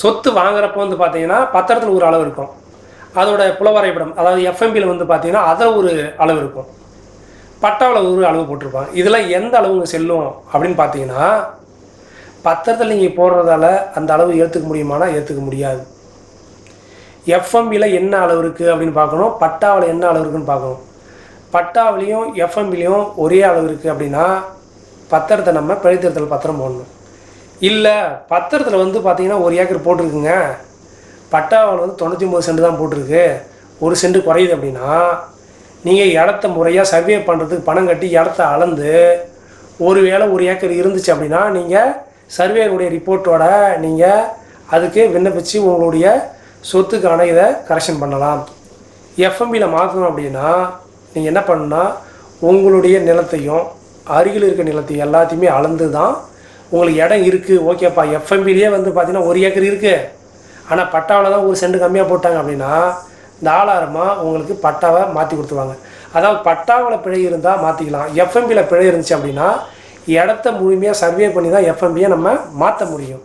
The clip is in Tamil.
சொத்து வாங்குறப்போ வந்து பார்த்தீங்கன்னா பத்திரத்தில் ஒரு அளவு இருக்கும். அதோட புலவரைபடம் அதாவது எஃப்எம்பியில் வந்து பார்த்தீங்கன்னா அதில் ஒரு அளவு இருக்கும். பட்டாவில் ஒரு அளவு போட்டிருப்பாங்க. இதெல்லாம் எந்த அளவுங்க செல்லும் அப்படின்னு பார்த்தீங்கன்னா பத்திரத்தில் நீங்கள் போடுறதால அந்த அளவு ஏற்றுக்க முடியுமானா ஏற்றுக்க முடியாது. எஃப்எம்பியில் என்ன அளவு இருக்குது அப்படின்னு பார்க்கணும். பட்டாவில் என்ன அளவு இருக்குன்னு பார்க்கணும். பட்டாவிலையும் எஃப்எம்பிலையும் ஒரே அளவு இருக்குது அப்படின்னா பத்திரத்தை நம்ம பிழைத்திருத்தல் பத்திரம் போடணும். இல்லை பத்திரத்தில் வந்து பார்த்தீங்கன்னா ஒரு ஏக்கர் போட்டிருக்குங்க. பட்டாவில் வந்து தொண்ணூற்றி ஒம்பது சென்ட் தான் போட்டிருக்கு. ஒரு சென்ட் குறையுது அப்படின்னா நீங்கள் இடத்த முறையாக சர்வே பண்ணுறதுக்கு பணம் கட்டி இடத்த அளந்து ஒரு வேளை ஒரு ஏக்கர் இருந்துச்சு அப்படின்னா நீங்கள் சர்வேனுடைய ரிப்போர்ட்டோட நீங்கள் அதுக்கு விண்ணப்பித்து உங்களுடைய சொத்துக்கான இதை கரெக்ஷன் பண்ணலாம். எஃப்எம்பியில் மாற்றணும் அப்படின்னா நீங்கள் என்ன பண்ணுன்னா உங்களுடைய நிலத்தையும் அருகில் இருக்க நிலத்தையும் எல்லாத்தையுமே அளந்து தான் உங்களுக்கு இடம் இருக்குது ஓகேப்பா. எஃப்எம்பிலேயே வந்து பார்த்தீங்கன்னா ஒரு ஏக்கர் இருக்குது ஆனால் பட்டாவில் தான் ஒரு சென்ட் கம்மியாக போட்டாங்க அப்படின்னா தாராளமாக உங்களுக்கு பட்டாவை மாற்றி கொடுத்துருவாங்க. அதாவது பட்டாவில் பிழை இருந்தால் மாற்றிக்கலாம் எஃப்எம்பியில் பிழை இருந்துச்சு அப்படின்னா இடத்த முழுமையாக சர்வே பண்ணி தான் எஃப்எம்பியை நம்ம மாற்ற முடியும்.